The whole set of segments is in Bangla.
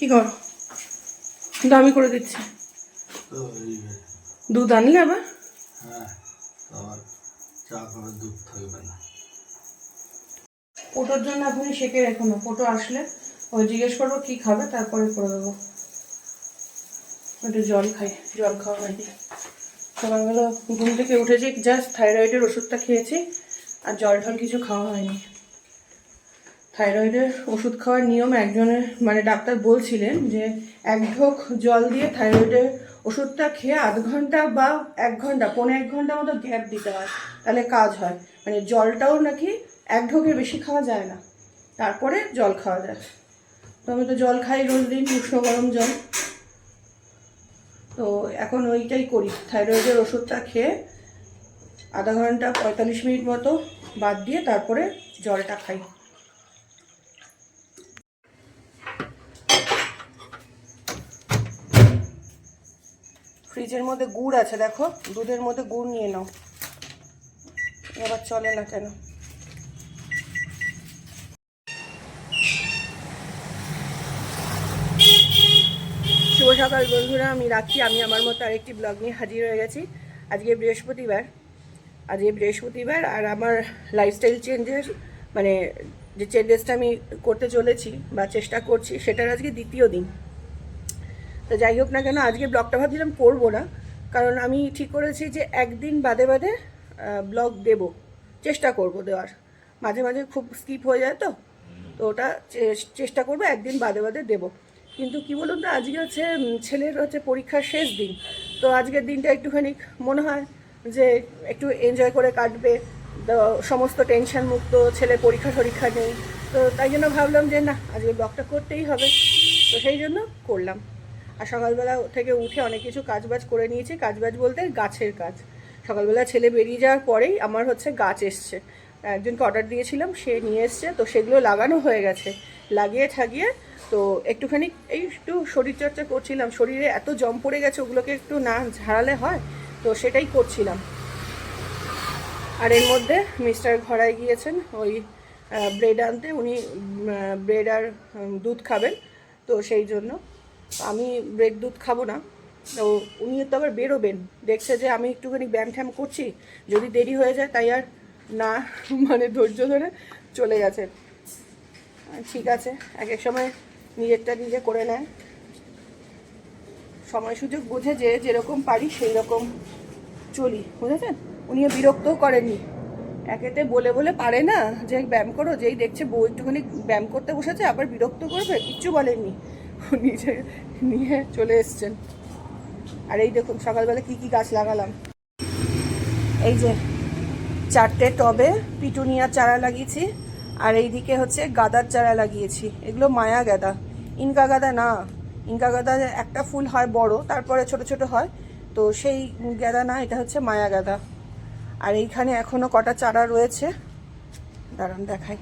কি করো? আমি করে দিচ্ছি। দুধ আনলে আবার? পোটোর জন্য আপনি শেখে রেখো না, পোটো আসলে ওই জিজ্ঞেস করব কি খাবে, তারপরে করে দেবো। একটু জল খাই, জল খাওয়া হয়নি সকালবেলা ঘুম থেকে উঠেছি জাস্ট থাইরয়েডের ওষুধটা খেয়েছি, আর জল টল কিছু খাওয়া হয়নি। থাইরয়েডের ওষুধ খাওয়ার নিয়ম একজনের মানে ডাক্তার বলছিলেন যে এক ঢোক জল দিয়ে থাইরয়েডের ওষুধটা খেয়ে আধ ঘণ্টা বা এক ঘণ্টা, পৌনে এক ঘণ্টা মতো গ্যাপ দিতে হয়। তাহলে কাজ হয়। মানে জলটাও নাকি এক ঢোকের বেশি খাওয়া যায় না। তারপরে জল খাওয়া যায়। তো আমি তো জল খাই রোজ দিন, উষ্ণ গরম জল। তো এখন ওইটাই করি। থাইরয়েডের ওষুধটা খেয়ে আধা ঘণ্টা পঁয়তাল্লিশ মিনিট মতো বাদ দিয়ে তারপরে জলটা খাই। ফ্রিজের মধ্যে গুড় আছে, দেখো। দুধের মধ্যে গুড় নিয়ে নাও। এবার চলে না কেন? শুভ সকাল বন্ধুরা, আমি রাখছি আমি আমার মতো আরেকটি ব্লগ নিয়ে হাজির হয়ে গেছি। আজকে বৃহস্পতিবার। আজকে বৃহস্পতিবার আর আমার লাইফস্টাইল চেঞ্জের মানে যে চেঞ্জেসটা আমি করতে চলেছি বা চেষ্টা করছি, সেটার আজকে দ্বিতীয় দিন। তো যাই হোক না কেন, আজকে ব্লগটা ভাবছিলাম করব না, কারণ আমি ঠিক করেছি যে একদিন বাদে বাদে ব্লগ দেব, চেষ্টা করব দেওয়ার। মাঝে মাঝে খুব স্কিপ হয়ে যায় তো তো ওটা চেষ্টা করব একদিন বাদে বাদে দেবো। কিন্তু কি বলুন তো, আজকে হচ্ছে ছেলের হচ্ছে পরীক্ষার শেষ দিন, তো আজকের দিনটা একটুখানি মনে হয় যে একটু এনজয় করে কাটবে সমস্ত টেনশন মুক্ত ছেলের পরীক্ষা টরীক্ষা নেই, তো তাই জন্য ভাবলাম যে না, আজকে ব্লগটা করতেই হবে, তো সেই জন্য করলাম। আর সকালবেলা থেকে উঠে অনেক কিছু কাজবাজ করে নিয়েছি। কাজবাজ বলতে গাছের কাজ। সকালবেলা ছেলে বেরিয়ে যাওয়ার পরেই আমার হচ্ছে গাছ এসছে। একজনকে অর্ডার দিয়েছিলাম, সে নিয়ে এসছে। তো সেগুলো লাগানো হয়ে গেছে। লাগিয়ে ঠাগিয়ে তো একটুখানি এই একটু শরীরচর্চা করছিলাম। শরীরে এত জম পড়ে গেছে, ওগুলোকে একটু না ঝাড়ালে হয়? তো সেটাই করছিলাম। আর এর মধ্যে মিস্টার ঘরায় গিয়েছেন, ওই ব্রেড আনতে। উনি ব্রেড আর দুধ খাবেন। তো সেই জন্য আমি ব্রেড দুধ খাব না। তো উনি তো আবার বেরোবেন। দেখছে যে আমি একটুখানি ব্যায়াম ঠ্যাম করছি। যদি দেরি হয়ে যায় তাই আর না মানে ধৈর্য ধরে চলে গেছে। ঠিক আছে এক এক সময় নিজেরটা নিজে করে নেয়। সময় সুযোগ বুঝে যে যেরকম পারি সেই রকম চলি, বুঝেছেন? উনিও বিরক্তও করেননি। একেতে বলে বলে পারে না যে ব্যায়াম করো, যেই দেখছে বউ একটুখানি ব্যায়াম করতে বসেছে, আবার বিরক্ত করবে, কিচ্ছু বলেননি। নিজে নিয়ে চলে এসছেন। আর এই দেখুন, সকালবেলা কি কি গাছ লাগালাম। এই যে চারটে টবে পিটুনিয়া চারা লাগিয়েছি, আর এইদিকে হচ্ছে গাদার চারা লাগিয়েছি। এগুলো মায়া গাদা। ইনকা গাদা না। ইনকা গাদা একটা ফুল হয় বড়, তারপরে ছোট ছোট হয়। তো সেই গাদা না, এটা হচ্ছে মায়া গাদা। আর এইখানে এখনও কটা চারা রয়েছে। দাঁড়ান দেখাই।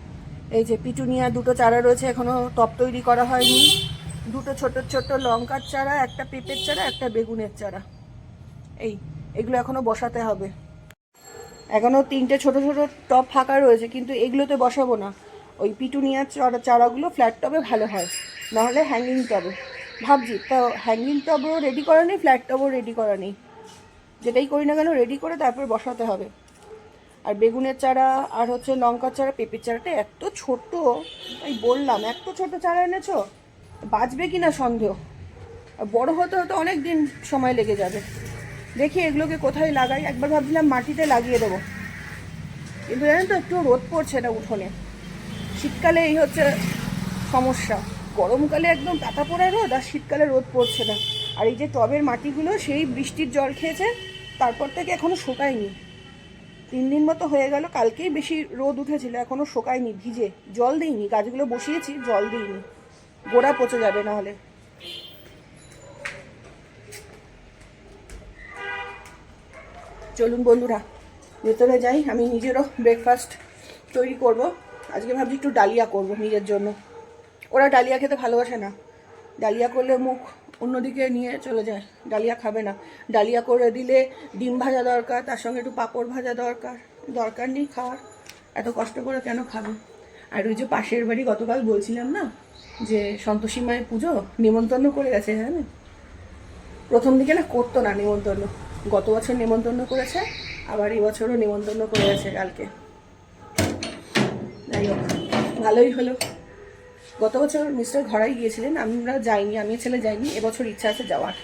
এই যে পিটুনিয়া দুটো চারা রয়েছে, এখনও টপ তৈরি করা হয়নি। দুটো ছোট ছোট লঙ্কার চারা, একটা পেঁপের চারা, একটা বেগুনের চারা। এই, এগুলো এখনও বসাতে হবে। এখনও তিনটে ছোট ছোট টব ফাঁকা রয়েছে, কিন্তু এগুলোতে বসাবো না। ওই পিটুনিয়ার চারা চারাগুলো ফ্ল্যাট টবে ভালো হয়, নাহলে হ্যাঙ্গিং টবে। ভাবছি, তা হ্যাঙ্গিং টবও রেডি করা নেই ফ্ল্যাট টবও রেডি করা নেই। যেটাই করি না কেন রেডি করে তারপর বসাতে হবে। আর বেগুনের চারা, আর হচ্ছে লঙ্কার চারা, পেঁপের চারাটা এত ছোট, তাই বললাম, এত ছোট চারা এনেছো? বাঁচবে কি না সন্দেহ বড় হতে হতে অনেক দিন সময় লেগে যাবে। দেখি এগুলোকে কোথায় লাগাই। একবার ভাবছিলাম মাটিতে লাগিয়ে দেবো। কিন্তু জানেন তো, একটু রোদ পড়ছে না উঠোনে। শীতকালে এই হচ্ছে সমস্যা। গরমকালে একদম তাতা পড়ে রোদ আর শীতকালে রোদ পড়ছে না। আর এই যে টবের মাটিগুলো, সেই বৃষ্টির জল খেয়েছে, তারপর থেকে এখনও শুকায়নি। তিন দিন মতো হয়ে গেল, কালকেই বেশি রোদ উঠেছিল, এখনও শোকায়নি, ভিজে। জল দিইনি, গাছগুলো বসিয়েছি, জল দিইনি। গোড়া পচে যাবে নাহলে। চলুন বন্ধুরা, ভেতরে যাই, আমি নিজেরও ব্রেকফাস্ট তৈরি করব। আজকে ভাবছি একটু ডালিয়া করব নিজের জন্য। ওরা ডালিয়া খেতে ভালোবাসে না। ডালিয়া করলে মুখ অন্যদিকে নিয়ে চলে যায়, ডালিয়া খাবে না। ডালিয়া করে দিলে ডিম ভাজা দরকার, তার সঙ্গে একটু পাঁপড় ভাজা দরকার। দরকার নেই খাওয়ার, এত কষ্ট করে কেন খাবে? আর ওই যে পাশের বাড়ি গতকাল বলছিলাম না যে সন্তোষী মায়ের পুজো নিমন্ত্রণ করে গেছে হ্যাঁ? প্রথম দিকে না করতো না নিমন্ত্রণ। গত বছর নিমন্ত্রণ করেছে, আবার এই বছরও নিমন্ত্রণ করে গেছে কালকে। যাই হোক, ভালোই হলো। গত বছর মিস্টার ঘরাই গিয়েছিলেন, আমরা যাইনি আমি ছেলে যাইনি, এবছর ইচ্ছা আছে যাওয়ার।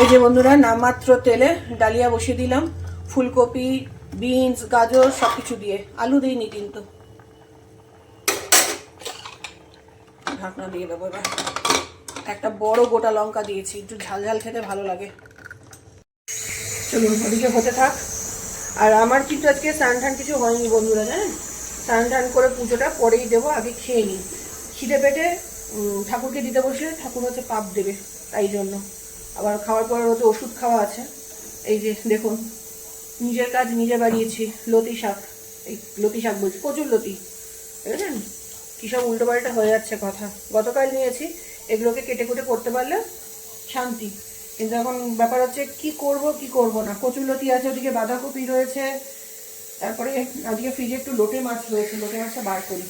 এই যে বন্ধুরা, নামমাত্র তেলে ডালিয়া বসিয়ে দিলাম, ফুলকপি বিনস, গাজর সব কিছু দিয়ে। আলু দিইনি কিন্তু। ঢাকনা দিয়ে দেবো এবার। একটা বড় গোটা লঙ্কা দিয়েছি, একটু ঝাল ঝাল খেতে ভালো লাগে। চলুন ওদিকে হতে থাক। আর আমার কিন্তু আজকে স্নান টান কিছু হয়নি বন্ধুরা, জানেন? স্নান টান করে পুজোটা পরেই দেবো, আগে খেয়ে নিই। খিদে পেটে ঠাকুরকে দিতে বসলে ঠাকুর হচ্ছে পাপ দেবে, তাই জন্য। আবার খাওয়ার পর হচ্ছে ওষুধ খাওয়া আছে। এই যে, দেখুন। নিজের কাজ নিজে বানিয়েছি, লতি শাক। এই লতি শাক বলছি প্রচুর লতি। বুঝলেন? কী সব উল্টো পাল্টা হয়ে যাচ্ছে কথা। গতকাল নিয়েছি, এগুলোকে কেটে কুটে করতে পারলে শান্তি। কিন্তু এখন ব্যাপার হচ্ছে, কি করব কি করব না? কচুর লতি আছে, ওদিকে বাঁধাকপি রয়েছে। তারপরে আজকে ফ্রিজে একটু লোটে মাছ রয়েছে, লোটে মাছটা বার করি।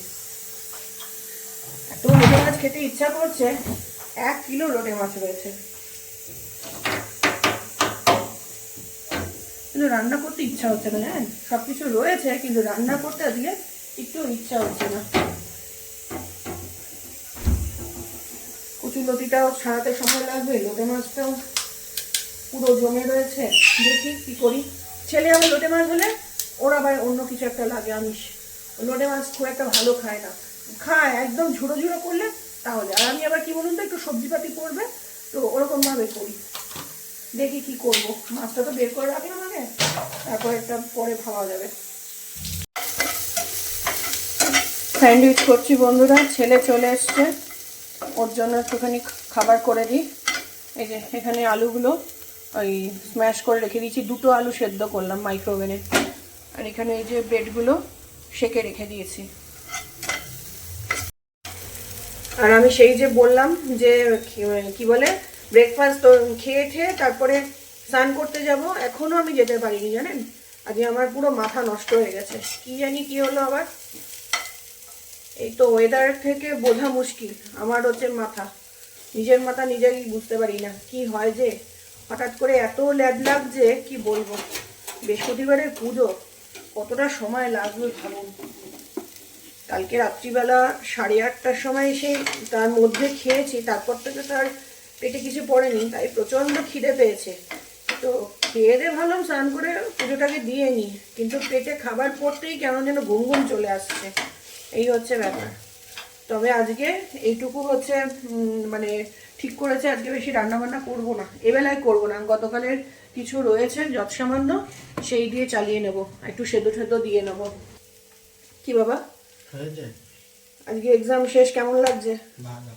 এত লোটে মাছ খেতে ইচ্ছা করছে, এক কিলো লোটে মাছ রয়েছে। কিন্তু রান্না করতে ইচ্ছা হচ্ছে না জানেন সব কিছু রয়েছে, কিন্তু রান্না করতে আজকে একটু ইচ্ছা হচ্ছে না। কচুর লতিটাও ছাড়াতে সময় লাগবে, লোটে মাছটাও পুরো জমে রয়েছে। দেখি কি করি। ছেলে আমার লোটে মাছ হলে ওর আবার অন্য কিছু একটা লাগে আমিষ। লোটে মাছ খুব একটা ভালো খায় না। খায়, একদম ঝুড়ো ঝুড়ো করলে তাহলে আর আমি আবার কি বলুন তো, একটু সবজিপাতি করবে, তো ওরকম ভাবে করি। দেখি কি করব। মাছটা তো বের করে রাখলাম আগে তারপর একটা পরে খাওয়া যাবে। স্যান্ডউইচ করছি বন্ধুরা, ছেলে চলে এসছে। ওর জন্য একটুখানি খাবার করে দিই। এই যে এখানে আলুগুলো ওই স্ম্যাশ করে রেখে দিয়েছি। দুটো আলু সেদ্ধ করলাম মাইক্রোওভেনে আর এখানে এই যে ব্রেডগুলো সেকে রেখে দিয়েছি। আর আমি সেই যে বললাম যে কি বলে? ব্রেকফাস্ট খেয়ে খেয়ে তারপরে স্নান করতে যাব। এখনও আমি যেতে পারিনি, জানেন? আজকে আমার পুরো মাথা নষ্ট হয়ে গেছে। কি জানি কি হলো আবার? এই তো ওয়েদার থেকে বোঝা মুশকিল। আমার হচ্ছে মাথা। নিজের মাথা নিজেই বুঝতে পারি না। কি হয় যে, হঠাৎ করে এত ল্যাদ লাগছে কি বলব? বৃহস্পতিবারের পুজো, কতটা সময় লাগবে ভাবুন? কালকে রাত্রিবেলা সাড়ে আটটার সময় এসে তার মধ্যে খেয়েছি, তারপর থেকে তার পেটে কিছু পড়েনি তাই প্রচণ্ড খিদে পেয়েছে। তো খেয়ে দিয়ে ভাবলাম স্নান করে পুজোটাকে দিয়ে নিই কিন্তু পেটে খাবার পড়তেই কেমন যেন ঘুম ঘুম চলে আসছে। এই হচ্ছে ব্যাপার। তবে আজকে এইটুকু হচ্ছে মানে ঠিক করেছে আজকে বেশি রান্না বান্না করব না। এবেলায় করব না গতকালের কিছু রয়েছে যত সামান্য সেই দিয়ে চালিয়ে নেব একটু সেদ্ধ সেদ্ধ দিয়ে নেব। কি বাবা? আজকে এক্সাম শেষ কেমন লাগছে? ভালো।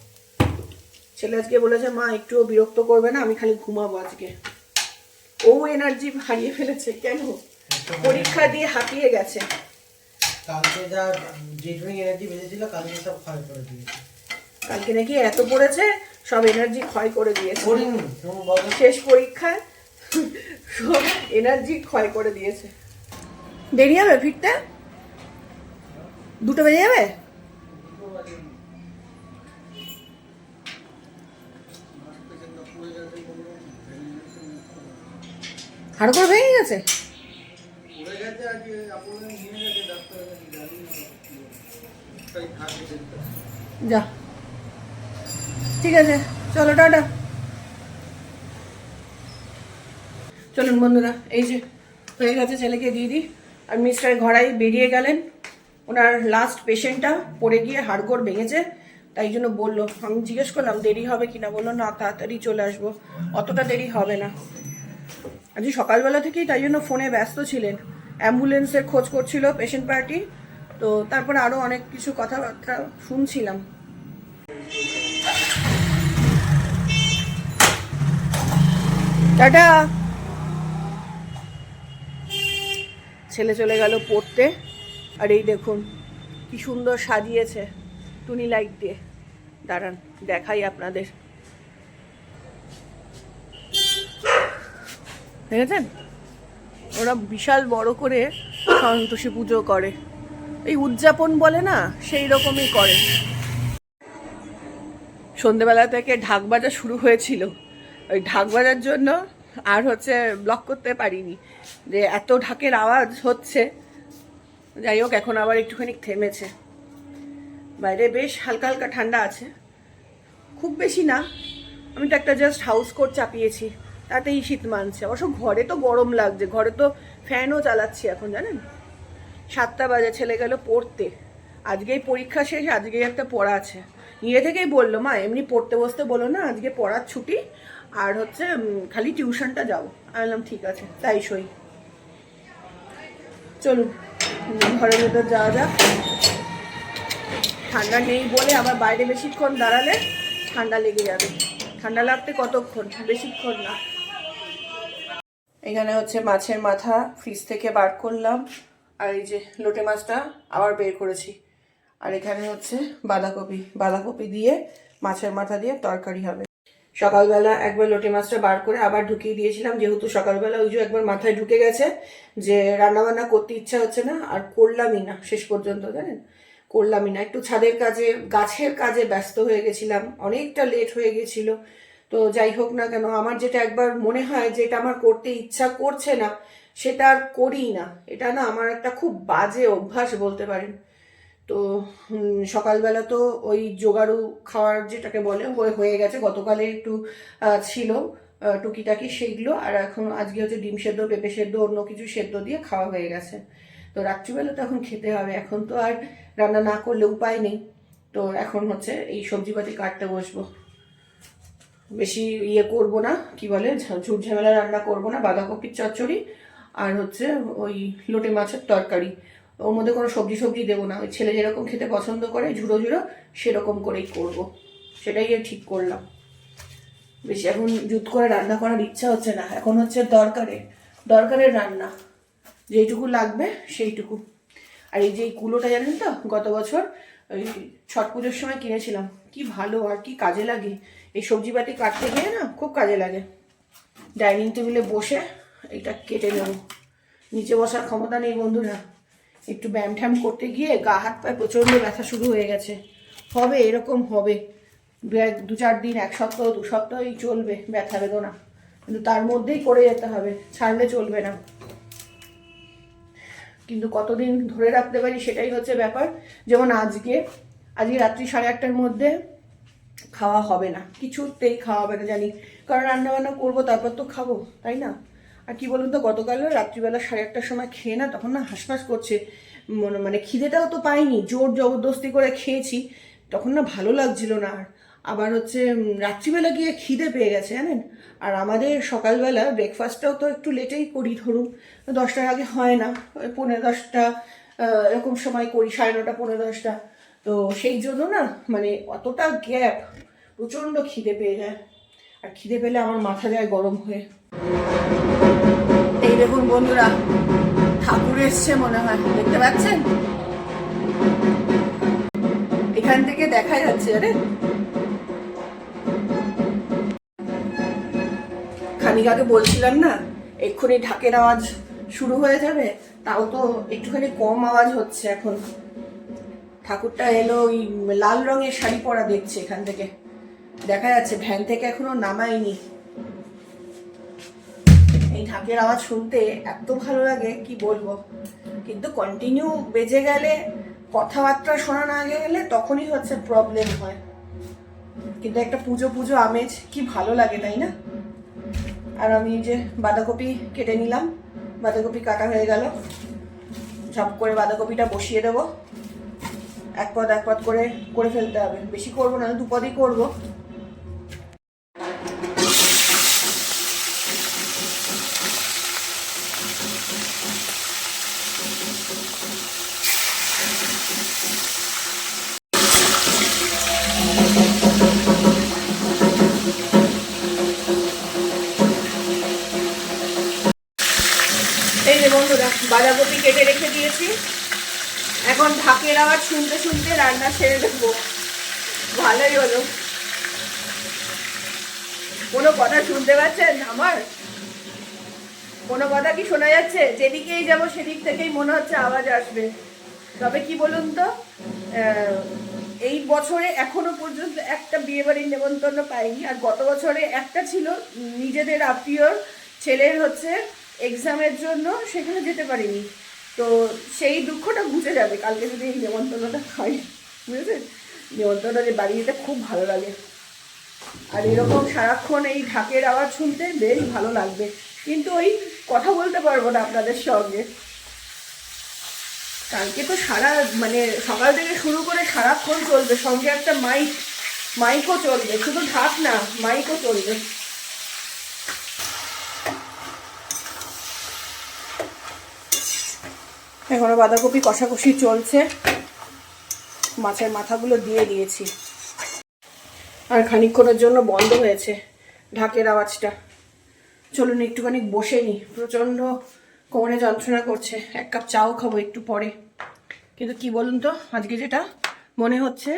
ছেলে আজকে বলেছে মা একটুও বিরক্ত করবে না আমি খালি ঘুমাবো আজকে। ও এনার্জি হারিয়ে ফেলেছে কেন? পরীক্ষা দিয়ে হাঁপিয়ে গেছে। কালকে যা যেটুকু এনার্জি বেঁচেছিল কালকে সব ক্ষয় করে দিয়েছে। কালকে নাকি এত পড়েছে সব এনার্জি ক্ষয় করে দিয়েছে। শেষ পরীক্ষায় সব এনার্জি ক্ষয় করে দিয়েছে। দেরি হবে ফিরতে দুটো বেজে যাবে? হাড় করে ভেঙে গেছে? যা। ঠিক আছে, চলো, টাটা। চলুন বন্ধুরা, এই যে হয়ে গেছে ছেলেকে দিয়ে দিই। আর মিস্টার ঘরাই বেরিয়ে গেলেন। ওনার লাস্ট পেশেন্টটা পড়ে গিয়ে হাড়গোড় ভেঙেছে। তাই জন্য বলল, আমি জিজ্ঞেস করলাম, দেরি হবে কিনা? বলল, না, তাড়াতাড়ি চলে আসব। অতটা দেরি হবে না। আজকে সকালবেলা থেকেই তাই জন্য ফোনে ব্যস্ত ছিলেন। অ্যাম্বুলেন্সের খোঁজ করছিল পেশেন্ট পার্টি তো তারপরে আরও অনেক কিছু কথাবার্তা শুনছিলাম। টাটা! ছেলে চলে গেল পড়তে। আর এই দেখুন, কি সুন্দর সাজিয়েছে। টুনি লাইট দিয়ে। দাঁড়ান, দেখাই আপনাদের। দেখেছেন? ওরা বিশাল বড় করে সন্তোষী পুজো করে। এই উদযাপন বলে না, সেই রকমই করে। সন্ধেবেলা থেকে ঢাক বাজা শুরু হয়েছিল। ওই ঢাক বাজার জন্য আর হচ্ছে ব্লক করতে পারিনি। যে এত ঢাকের আওয়াজ হচ্ছে। যাই হোক, এখন আবার একটুখানি থেমেছে। বাইরে বেশ হালকা হালকা ঠান্ডা আছে। খুব বেশি না, আমি তো একটা জাস্ট হাউস কোট চাপিয়েছি। তাতেই শীত মানছে। অবশ্য ঘরে তো গরম লাগছে, ঘরে তো ফ্যানও চালাচ্ছি এখন, জানেন? সাতটা বাজে, ছেলে গেল পড়তে। আজকেই পরীক্ষা শেষ, আজকেই একটা পড়া আছে। নিজে থেকেই বলল, মা, এমনি পড়তে বসতে বলো না, আজকে পড়ার ছুটি। আর হচ্ছে খালি টিউশনটা যাও। আমি বললাম, ঠিক আছে, তাই সই। চলুন, ঘরের ভেতর যাওয়া যাক। ঠান্ডা নেই বলে আবার বাইরে বেশিক্ষণ দাঁড়ালে ঠান্ডা লেগে যাবে। ঠান্ডা লাগতে কতক্ষণ? বেশিক্ষণ না। এখানে হচ্ছে মাছের মাথা ফ্রিজ থেকে বার করলাম। আর এই যে লোটে মাছটা আবার বের করেছি। আর এখানে হচ্ছে বাঁধাকপি। বাঁধাকপি দিয়ে মাছের মাথা দিয়ে তরকারি হবে। সকালবেলা একবার লোটে মাছটা বার করে আবার ঢুকিয়ে দিয়েছিলাম। যেহেতু সকালবেলা ওই যে একবার মাথায় ঢুকে গেছে যে রান্নাবান্না করতে ইচ্ছা হচ্ছে না, আর করলামই না শেষ পর্যন্ত, জানেন? করলামই না। একটু ছাদের কাজে, গাছের কাজে ব্যস্ত হয়ে গেছিলাম। অনেকটা লেট হয়ে গেছিল। তো যাই হোক না কেন, আমার যেটা একবার মনে হয় যে এটা আমার করতে ইচ্ছা করছে না, সেটা আর করি না। এটা না আমার একটা খুব বাজে অভ্যাস বলতে পারেন। তো সকালবেলা তো ওই জোগাড়ু খাওয়ার যেটাকে বলে হয়ে গেছে গতকালে একটু ছিল টুকিটাকি সেইগুলো, আর এখন আজকে হচ্ছে ডিম সেদ্ধ, পেঁপে সেদ্ধ, অন্য কিছু সেদ্ধ দিয়ে খাওয়া হয়ে গেছে। তো রাত্রিবেলা তো এখন খেতে হবে, এখন তো আর রান্না না করলে উপায় নেই। তো এখন হচ্ছে এই সবজিপাতি কাটতে বসবো। বেশি ইয়ে করব না, কি বলে ঝুট ঝামেলা রান্না করব না, বাঁধাকপির চচ্চড়ি আর হচ্ছে ওই লোটে মাছের তরকারি। ওর মধ্যে কোনো সবজি সবজি দেবো না, ওই ছেলে যেরকম খেতে পছন্দ করে, ঝুড়ো ঝুড়ো সেরকম করেই করব। সেটাই ঠিক করলাম। বেশি এখন জুত করে রান্না করার ইচ্ছা হচ্ছে না, এখন হচ্ছে দরকারে, দরকারের রান্না। যেইটুকু লাগবে সেইটুকু। আর এই যে কুলোটা জানেন তো, গত বছর ওই ছট পুজোর সময় কিনেছিলাম, কি ভালো আর কি কাজে লাগে। এই সবজিপাতি কাটতে গিয়ে না খুব কাজে লাগে। ডাইনিং টেবিলে বসে এটা কেটে নেব। নিচে বসার ক্ষমতা নেই বন্ধুরা। একটু ব্যায়াম ঠ্যাম করতে গিয়ে গা হাত পায়ে প্রচণ্ড ব্যথা শুরু হয়ে গেছে। হবে এরকম হবে। দু চার দিন, এক সপ্তাহ, দু সপ্তাহই চলবে ব্যথা বেদনা। কিন্তু তার মধ্যেই করে যেতে হবে, ছাড়লে চলবে না। কিন্তু কতদিন ধরে রাখতে পারি সেটাই হচ্ছে ব্যাপার। যেমন আজকে আজকে রাত্রি সাড়ে আটটার মধ্যে খাওয়া হবে না। কিছুতেই খাওয়া হবে না, জানি। কারণ রান্না বান্না করব, তারপর তো খাব, তাই না? আর কি বলুন তো, গতকাল রাত্রিবেলা সাড়ে আটটার সময় খেয়ে না, তখন না হাঁসফাঁস করছে। মনে মানে খিদেটাও তো পাইনি, জোর জবরদস্তি করে খেয়েছি। তখন না ভালো লাগছিল না আর। আবার হচ্ছে রাত্রিবেলা গিয়ে খিদে পেয়ে গেছে, জানেন? আর আমাদের সকালবেলা ব্রেকফাস্টটাও তো একটু লেটেই করি ধরুন। দশটার আগে হয় না পনেরো দশটা এরকম সময় করি, সাড়ে নটা পনেরো দশটা। তো সেই জন্য না মানে অতটা গ্যাপ প্রচণ্ড খিদে পেয়ে যায়। আর খিদে পেলে আমার মাথা যায় গরম হয়ে। এই দেখুন বন্ধুরা, ঠাকুর এসছে মনে হয়, দেখতে পাচ্ছেন? এখান থেকে দেখা যাচ্ছে, আরে। খানিক আগে বলছিলাম না, এক্ষুনি ঢাকের আওয়াজ শুরু হয়ে যাবে, তাও তো একটুখানি কম আওয়াজ হচ্ছে এখন। ঠাকুরটা এলো ওই লাল রঙের শাড়ি পরা দেখছে এখান থেকে। দেখা যাচ্ছে, ভ্যান থেকে এখনও নামায়নি। এই ঢাকের আওয়াজ শুনতে এত ভালো লাগে, কি বলব? কিন্তু কন্টিনিউ বেজে গেলে, কথাবার্তা শোনা না গেলে তখনই হচ্ছে প্রবলেম হয়। কিন্তু একটা পুজো পুজো আমেজ, কি ভালো লাগে, তাই না? আর আমি যে বাঁধাকপি কেটে নিলাম, বাঁধাকপি কাটা হয়ে গেল। ঝপ করে বাঁধাকপিটা বসিয়ে দেবো। এক পদ এক পদ করে করে ফেলতে হবে। বেশি করব না, দু পদই করব। এই যে বন্ধুরা, বাঁধাকপি কেটে রেখে দিয়েছি। এখন ঢাকের আওয়াজ শুনতে শুনতে রান্না ছেড়ে দেবো ভালোই হলো। কোনো কথা শুনতে পাচ্ছেন আমার? কোনো কথা কি শোনা যাচ্ছে? যেদিকেই যাব সেদিক থেকেই মনে হচ্ছে আওয়াজ আসবে। তবে কি বলুন তো? এই বছরে এখনও পর্যন্ত একটা বিয়ে বাড়ির নেমন্তন্ন পাইনি। আর গত বছরে একটা ছিল নিজেদের আত্মীয় ছেলের হচ্ছে এক্সামের জন্য সেখানে যেতে পারিনি। তো সেই দুঃখটা ঘুচে যাবে কালকে যদি এই নেমন্তন্নটা খাই বুঝেছেন? নেমন্তন্ন যে বাড়ি যেতে খুব ভালো লাগে। আর এরকম সারাক্ষণ এই ঢাকের আওয়াজ শুনতে বেশ ভালো লাগবে। কিন্তু ওই কথা বলতে পারব না আপনাদের সঙ্গে। কালকে তো সারা মানে সকাল থেকে শুরু করে সারাক্ষণ চলবে, সঙ্গে একটা মাইক মাইকও চলবে, শুধু ঢাক না মাইকও চলবে। এখনও বাঁধাকপি কষাকষি চলছে। মাছের মাথাগুলো দিয়ে দিয়েছি। আর খানিকক্ষণের জন্য বন্ধ হয়েছে ঢাকের আওয়াজটা। চলুন একটুখানি বসে নি প্রচণ্ড কোমরে যন্ত্রণা করছে। এক কাপ চাও খাব একটু পরে। কিন্তু কি বলুন তো, আজকে যেটা মনে হচ্ছে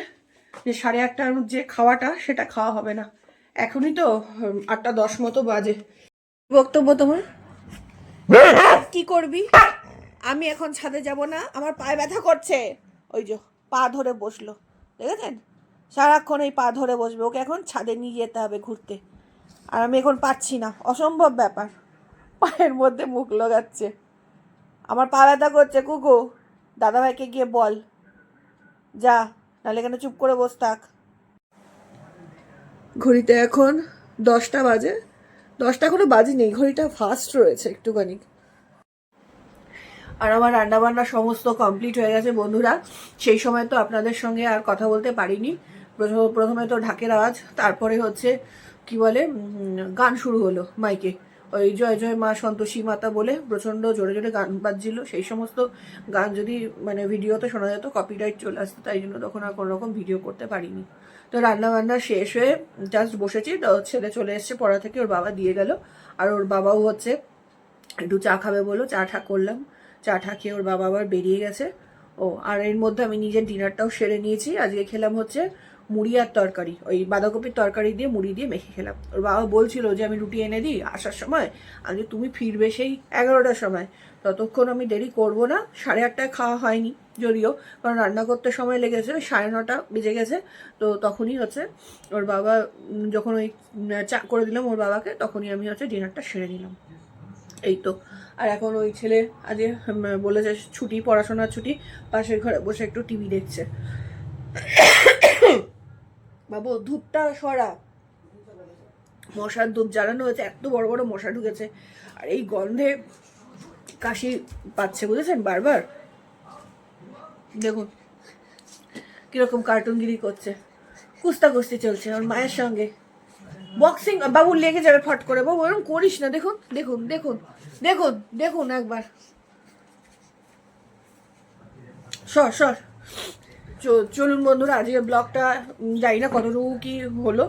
যে সাড়ে আটটার যে খাওয়াটা, সেটা খাওয়া হবে না। এখনই তো আটটা দশ মতো বাজে। বক্তব্য তোমার? কি করবি? আমি এখন ছাদে যাব না, আমার পায়ে ব্যথা করছে। ওই যে, পা ধরে বসল, দেখেছেন? সারাক্ষণ এই পা ধরে বসবে, ওকে এখন ছাদে নিয়ে যেতে হবে ঘুরতে। আর আমি এখন পাচ্ছি না, অসম্ভব ব্যাপার। পায়ের মধ্যে মুখ লাগাচ্ছে। আমার পা ব্যথা করছে কুকু। দাদাভাইকে গিয়ে বল। যা নাহলে এখানে চুপ করে বস থাক। ঘড়িতে এখন দশটা বাজে। দশটা কোনো এখনও বাজেনি ঘড়িটা ফাস্ট রয়েছে একটুখানি। আর আমার রান্নাবান্না সমস্ত কমপ্লিট হয়ে গেছে বন্ধুরা। সেই সময় তো আপনাদের সঙ্গে আর কথা বলতে পারিনি। প্রথমে তো ঢাকের আওয়াজ তারপরে হচ্ছে কি বলে গান শুরু হলো মাইকে। ওই জয় জয় মা সন্তোষী মাতা বলে প্রচণ্ড জোরে জোরে গান বাজছিল। সেই সমস্ত গান যদি মানে ভিডিওতে শোনা যেত কপিরাইট চলে আসতো, তাই জন্য তখন আর কোনো রকম ভিডিও করতে পারিনি। তো রান্না বান্না শেষ হয়ে জাস্ট বসেছি। ছেলে চলে এসছে, পড়া থেকে ওর বাবা দিয়ে গেল। আর ওর বাবাও হচ্ছে, একটু চা খাবে বলো, চা ঠা করলাম। চা ঠা খেয়ে ওর বাবা আবার বেরিয়ে গেছে। ও, আর এর মধ্যে আমি নিজের ডিনারটাও সেরে নিয়েছি। আজকে খেলাম হচ্ছে মুড়ি আর তরকারি, ওই বাঁধাকপির তরকারি দিয়ে মুড়ি দিয়ে মেখে খেলাম। ওর বাবা বলছিল যে, আমি রুটি এনে দিই আসার সময়, আজ তুমি ফিরবে সেই এগারোটার সময়। ততক্ষণ আমি দেরি করব না, সাড়ে আটটায় খাওয়া হয়নি যদিও, কারণ রান্না করতে সময় লেগেছে সাড়ে নটা বেজে গেছে। তো তখনই হচ্ছে, ওর বাবা যখন ওই চা করে দিলাম ওর বাবাকে, তখনই আমি হচ্ছে ডিনারটা সেরে নিলাম। এই তো। আর এখন ওই ছেলে আজ বলেছে ছুটি, পড়াশোনার ছুটি, পাশের ঘরে বসে একটু টিভি দেখছে। বাবু, ধূপটা সরা। মশার ধূপ জ্বালানো হয়েছে, এত বড় বড় মশা ঢুকেছে। আর এই গন্ধে কাশি পাচ্ছে, বুঝেছেন বারবার? দেখুন, কীরকম কার্টুনগিরি করছে। কুস্তা কুস্তি চলছে আমার মায়ের সঙ্গে। বক্সিং বাবু, লেগে যাবে ফট করে। বাবু এরকম করিস না, দেখুন দেখুন দেখুন দেখুন দেখুন একবার। সর সর। চলুন বন্ধুরা আজকে ব্লগটা যাই জানি না কতটুকু কি হলো।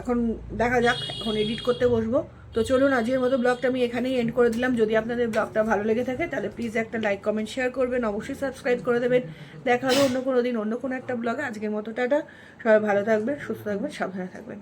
এখন দেখা যাক, এখন এডিট করতে বসবো। তো চলুন, আজকের মতো ব্লগটা আমি এখানেই এন্ড করে দিলাম। যদি আপনাদের ব্লগটা ভালো লেগে থাকে, তাহলে প্লিজ একটা লাইক কমেন্ট শেয়ার করবেন। অবশ্যই সাবস্ক্রাইব করে দেবেন। দেখা হবে অন্য কোনো দিন, অন্য কোনো একটা ব্লগে। আজকের মতো, টাটা। সবাই ভালো থাকবেন, সুস্থ থাকবেন, সাবধানে থাকবেন।